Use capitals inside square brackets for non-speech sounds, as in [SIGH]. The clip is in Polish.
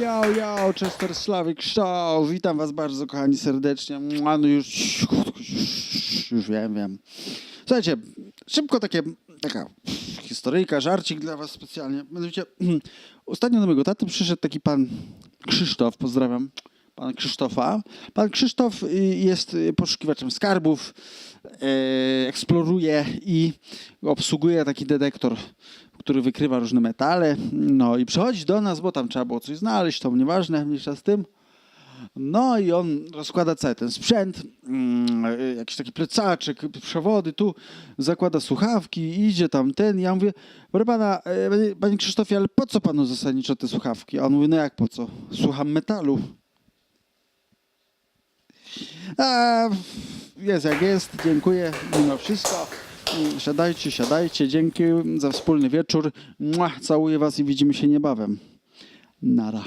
yo, yo, Chester Slavic Show. Witam was bardzo, kochani, serdecznie. No już, już, już wiem, wiem. Słuchajcie, szybko takie, taka historyjka, żarcik dla was specjalnie. Mianowicie, [CLEARS THROAT] ostatnio do mojego taty przyszedł taki pan Krzysztof, pozdrawiam pana Krzysztofa. Pan Krzysztof y, jest y, poszukiwaczem skarbów, e, eksploruje i obsługuje taki detektor, który wykrywa różne metale. No i przychodzi do nas, bo tam trzeba było coś znaleźć, to nieważne, mniejsza z tym. No i on rozkłada cały ten sprzęt, mm, jakiś taki plecaczek, przewody, tu zakłada słuchawki, idzie tam ten. Ja mówię, proszę pana, e, panie Krzysztofie, ale po co panu zasadniczo te słuchawki? A on mówi, no jak po co? Słucham metalu. A, jest jak jest, dziękuję mimo wszystko. Siadajcie, siadajcie, dzięki za wspólny wieczór. Mua, całuję was i widzimy się niebawem. Nara.